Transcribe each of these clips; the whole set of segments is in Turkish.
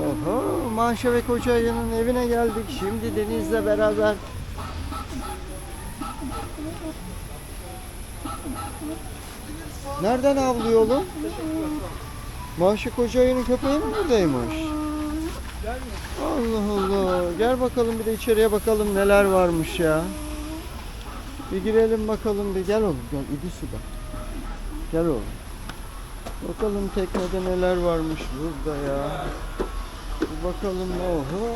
Oho, Manşa ve Kocaeli'nin evine geldik. Şimdi Deniz'le beraber. Nereden avlıyor oğlum? Manşa Kocaeli'nin köpeği mi buradaymış? Allah Allah. Gel bakalım bir de içeriye bakalım neler varmış ya. Bir girelim bakalım bir gel oğlum gel idi suda. Gel oğlum. Bakalım teknede neler varmış burada ya. Bir bakalım oho.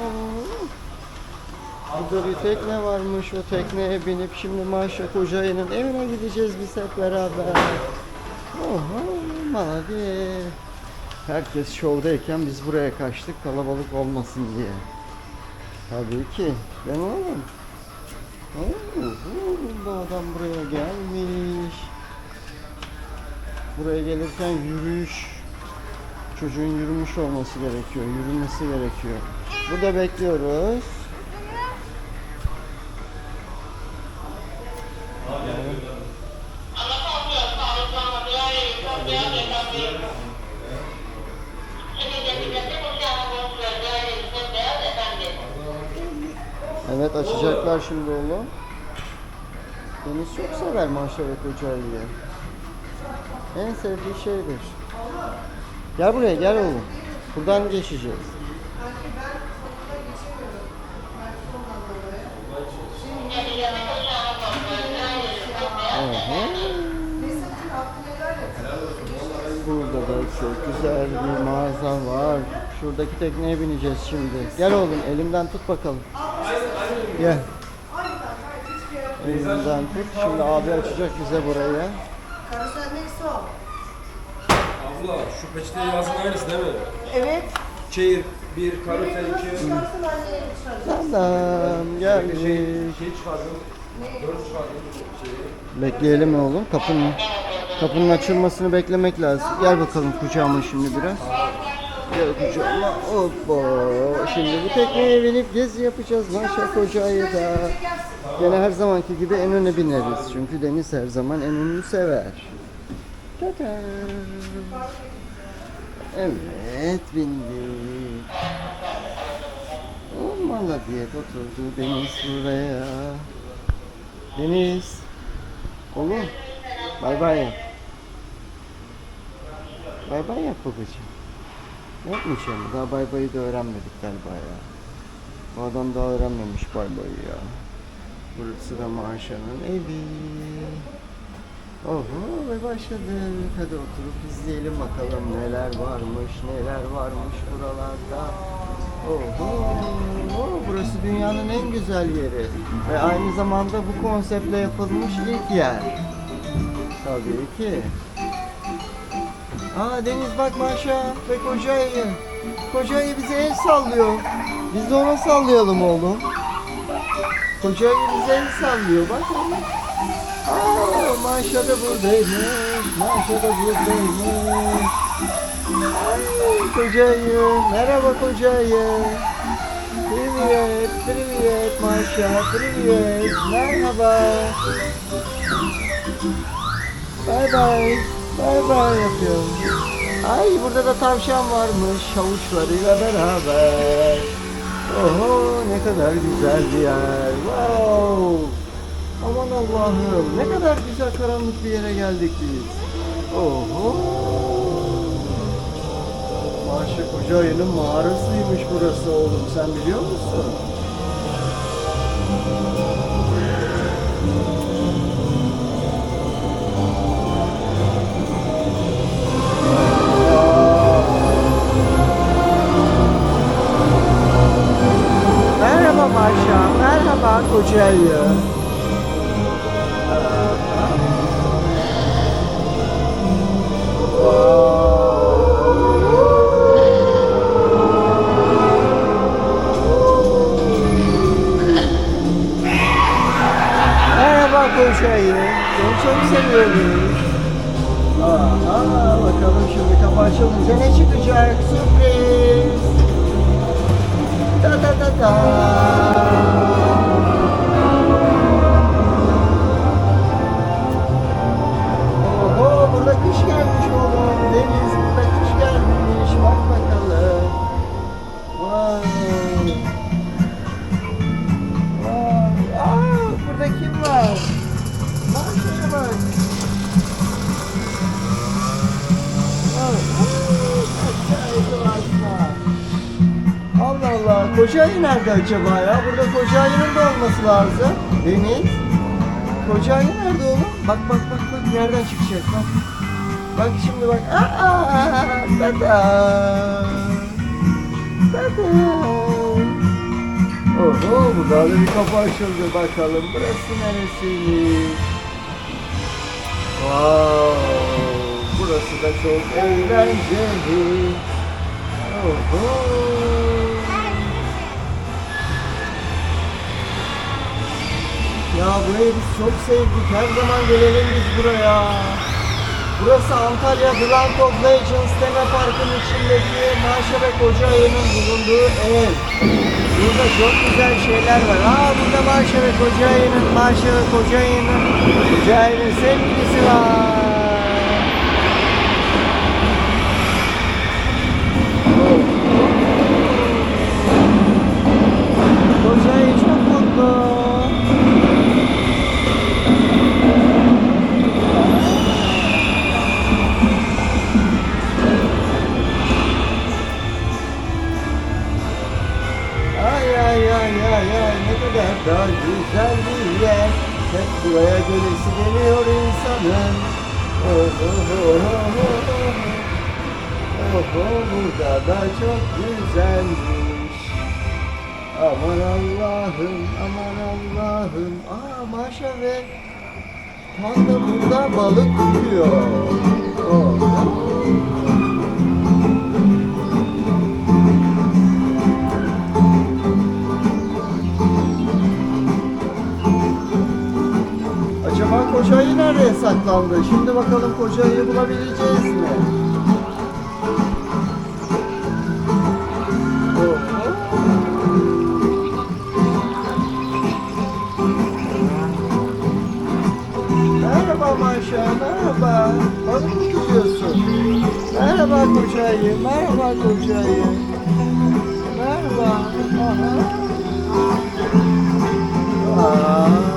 Burada bir tekne varmış. O tekneye binip şimdi Maşa Kocayı'nın evine gideceğiz biz hep beraber. Oho mavi. Herkes şovdayken biz buraya kaçtık kalabalık olmasın diye. Tabii ki. Ben oğlum. Oo, bu adam buraya gelmiş. Buraya gelirken yürüyüş. Çocuğun yürümüş olması gerekiyor. Yürümesi gerekiyor. Burada bekliyoruz. Evet açacaklar şimdi oğlum. Deniz çok sever Maşa ve Kocaeli'yi. En sevdiği şeydir. Gel buraya gel oğlum. Buradan geçeceğiz. Burada da çok güzel bir mağaza var. Şuradaki tekneye bineceğiz şimdi. Gel oğlum elimden tut bakalım. Gel. Elimden tut. Şimdi abi açacak bize burayı. Karışan neyse o. Abla şu peçeteye yazın aynısı değil mi? Evet. Çeyir, bir, karotel, iki. Çıkarsın anneye çıkarsın. Tamam gelmiş. Şey çıkardım. Dört çıkardım. Şeyi. Bekleyelim oğlum. Kapının kapının açılmasını beklemek lazım. Gel bakalım kucağıma şimdi biraz. Gel kucağıma. Hoppa. Şimdi bu tekneye binip gezi yapacağız. Maşa Koca'yı da. Gene her zamanki gibi en öne bineriz. Çünkü Deniz her zaman en önünü sever. Tada. Evet bindik. Olmalı diye oturdu Deniz buraya. Deniz. Oğlum. Bay bay. Bay bay yap babacığım. Yapmayacağım. Daha bay bayı da öğrenmedik galiba ya. Bu adam daha öğrenmemiş bay bayı ya. Burası da Maşa'nın evi. Oho ve başladık. Hadi oturup izleyelim bakalım neler varmış, neler varmış buralarda. Oho, oho, burası dünyanın en güzel yeri. Ve aynı zamanda bu konseptle yapılmış ilk yer. Tabii ki. Aa Deniz bak Maşa ve Kocayı. Kocayı bize el sallıyor. Biz de ona sallayalım oğlum. Kocayı bize el sallıyor bak oğlum. Aa Maşa da buradaymış. Maşa da buradaymış. Ay Kocayı. Merhaba Kocayı. Привет, привет, Маша, привет, merhaba. Bay bay, bay bay yapıyorum. Ay burada da tavşan varmış havuçlarıyla beraber. Oho ne kadar güzel bir yer. Wow. Aman Allah'ım ne kadar güzel karanlık bir yere geldik biz. Oho. Maşa Koca Ayı'nın mağarasıymış burası oğlum sen biliyor musun? Merhaba Maşa, merhaba Koca nerede acaba ya? Burada koca ayının da olması lazım. Deniz. Koca ayı nerede oğlum? Bak bak bak bak nereden çıkacak bak. Bak şimdi bak. Aa, tada. Tada. Oho burada da bir kapı açıldı bakalım. Burası neresiymiş? Wow, burası da çok eğlenceli. Oho. Ya burayı biz çok sevdik. Her zaman gelelim biz buraya. Burası Antalya Grand of Legends tema parkın içindeki Maşa ve Koca Ayı'nın bulunduğu ev. Burada çok güzel şeyler var. Aa burada Maşa ve Koca Ayı'nın, Maşa ve Koca Ayı'nın, Koca Ayı'nın sevgilisi var. Koca Ayı ne kadar da güzel bir yer. Hep buraya gelesi geliyor insanın. Oh oh oh oh oh Oh oh burada da çok güzelmiş. Aman Allah'ım aman Allah'ım. Aa Maşa ve Panda burada balık tutuyor saklandı? Şimdi bakalım kocayı bulabileceğiz mi? Merhaba Maşa, merhaba. Balık mı? Merhaba kocayı, merhaba kocayı. Merhaba. Aha. Harika.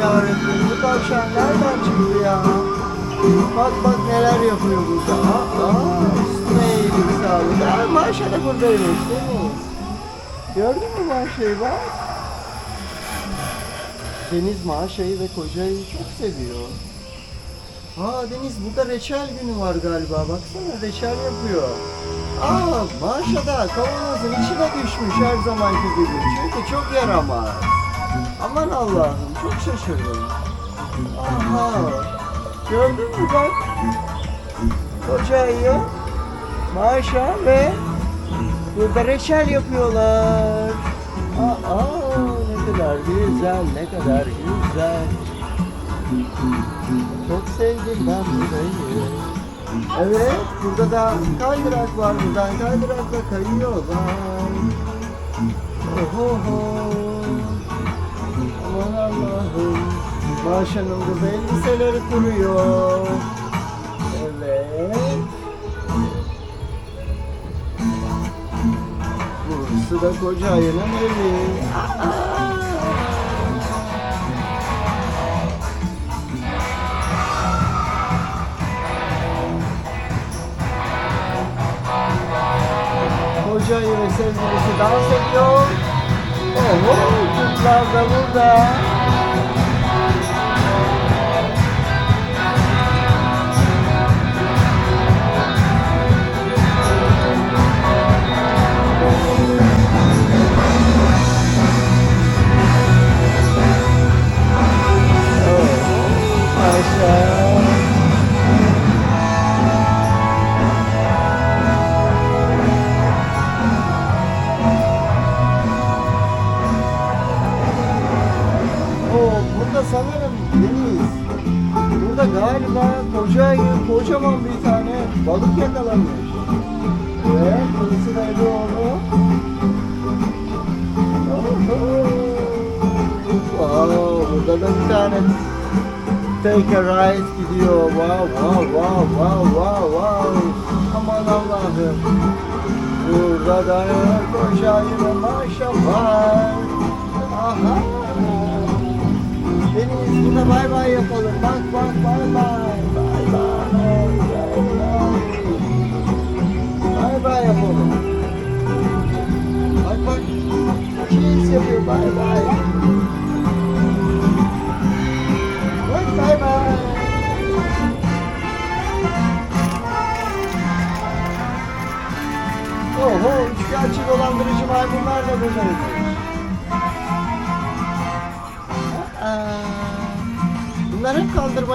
Yarabbim. Bu tavşan nereden çıktı ya? Bak bak neler yapıyor burada. Aa, aa üstüne iyilik sağlık. Aa, Maşa da buradaymış? Gördün mü Maşa'yı bak? Deniz Maşa'yı ve kocayı çok seviyor. Aa Deniz burada reçel günü var galiba. Baksana reçel yapıyor. Aa Maşa da kavanozun içine düşmüş her zamanki gibi. Çünkü çok yaramaz. Aman Allah'ım çok şaşırdım. Aha. Gördün mü bak. Koca ayı, ve burada reçel yapıyorlar. Aa ne kadar güzel, ne kadar güzel. Çok sevdim ben burayı. Evet, burada da kaydırak var. Buradan kaydırakla kayıyorlar. Oho. Allah'ım. Maşa'nın burada elbiseleri kuruyor. Evet. Burası da koca ayının evi. Hocayı ve sevgilisi dans ediyor. Oho, kutlar da burada. Take a ride gidiyor. Wow, wow, wow, wow, wow, wow. Aman Allah'ım. Burada da koca ayı ve maşa var. Aha. Deniz de bay bay yapalım. Bak bak bay bay. Bay bay. Bay bay yapalım. Bak bak. Cheese bay bay.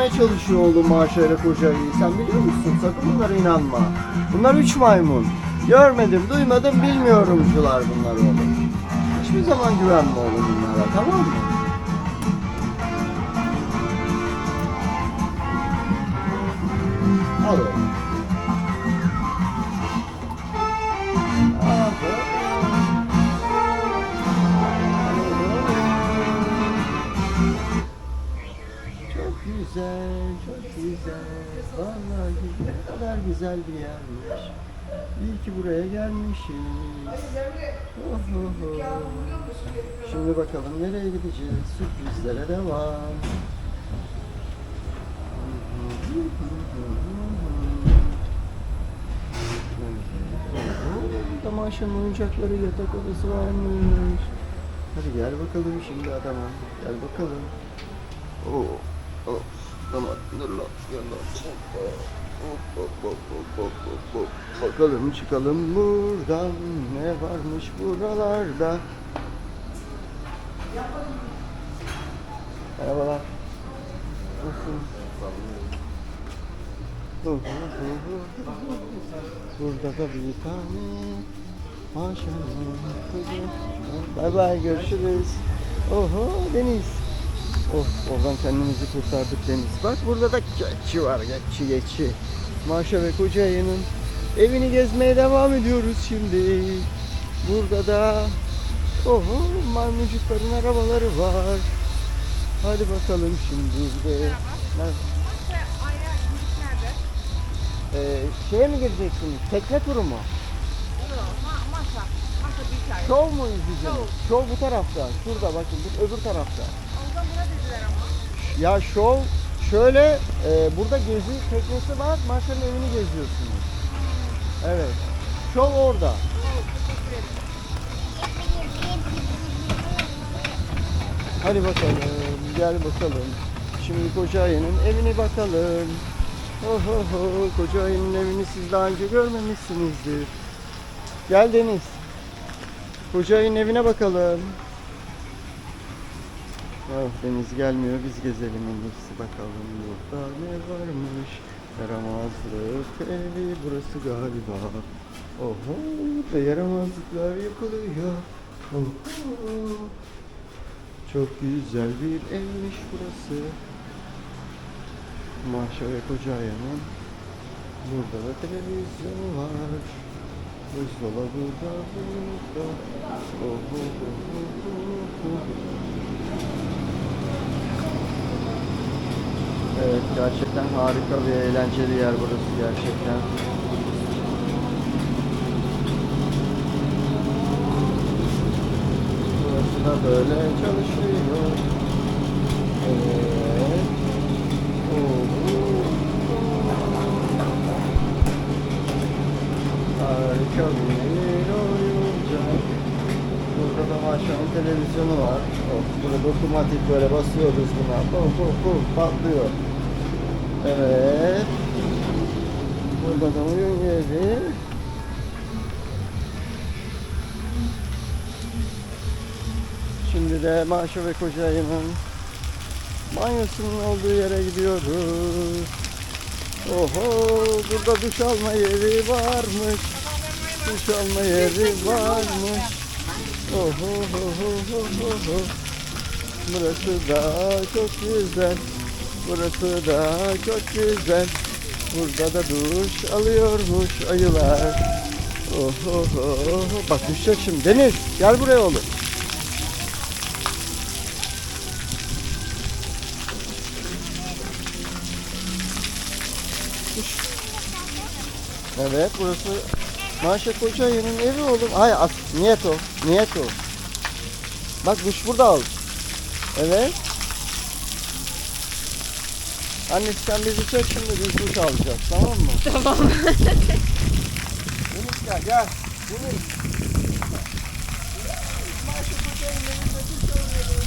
Kandırmaya çalışıyor oğlum Maşayla kocayı. Sen biliyor musun? Sakın bunlara inanma. Bunlar üç maymun. Görmedim, duymadım, bilmiyorumcular bunlar oğlum. Hiçbir zaman güvenme oğlum bunlara, tamam mı? Al. Güzel, çok güzel. Vallahi ne kadar güzel bir yermiş. İyi ki buraya gelmişiz. Oh, oh, oh. Şimdi bakalım nereye gideceğiz? Sürprizlere devam. Burada Maşa'nın oyuncakları yatak odası varmış. Hadi gel bakalım şimdi adama. Gel bakalım. Oo. Tamam. Dur lan. Bakalım çıkalım buradan. Ne varmış buralarda? Merhabalar. Nasılsın? Hu, hu, hu, hu. Burada da bir tane maşallah. Bay bay görüşürüz. Oho Deniz. Oh oradan kendimizi kurtardık Deniz. Bak burada da geçi var geçi geçi. Maşa ve koca ayının evini gezmeye devam ediyoruz şimdi. Burada da oho maymuncukların arabaları var. Hadi bakalım şimdi de. Nerede? Ee, şeye mi gireceksiniz? Tekne turu mu? Şov mu izleyeceksiniz? Şov bu tarafta. Şurada bakın öbür tarafta. Ya şov şöyle e, burada gezi teknesi var. Maşa'nın evini geziyorsunuz. Evet. Şov orada. Hadi bakalım. Gel bakalım. Şimdi Koca Ayı'nın evine bakalım. Oh oh oh. Koca Ayı'nın evini siz daha önce görmemişsinizdir. Gel Deniz. Koca Ayı'nın evine bakalım. Oh Deniz gelmiyor biz gezelim en iyisi bakalım burada ne varmış. Yaramazlık evi burası galiba. Oho ve yaramazlıklar yapılıyor. Oho. Çok güzel bir evmiş burası. Maşa ve Kocaya'nın Burada da televizyon var. Buzdolabı da burada. Oh, oh, oh, oh, oh. Evet gerçekten harika bir eğlenceli yer burası gerçekten. Burası da böyle çalışıyor. Evet. Harika bir maşallah televizyonu var. Burada otomatik böyle basıyoruz buna. Bum bum bum patlıyor. Evet. Burada da oyun yeri. Şimdi de Maşa ve Kocayı'nın banyosunun olduğu yere gidiyoruz. Oho burada duş alma yeri varmış. Duş alma yeri varmış. Oho ho ho ho ho ho. Burası da çok güzel. Burası da çok güzel. Burada da duş alıyormuş ayılar. Oho ho ho. Bak düşecek şimdi. Deniz gel buraya oğlum. Evet burası Maşa Kocayı'nın evi oğlum. Ay as niyet o. Niyet o. Bak duş burada al. Evet. Anne sen bizi çek şimdi biz duş alacağız tamam mı? Tamam. Yunus gel gel. Yunus. İsmail şu kocayın elinde duş alıyorum.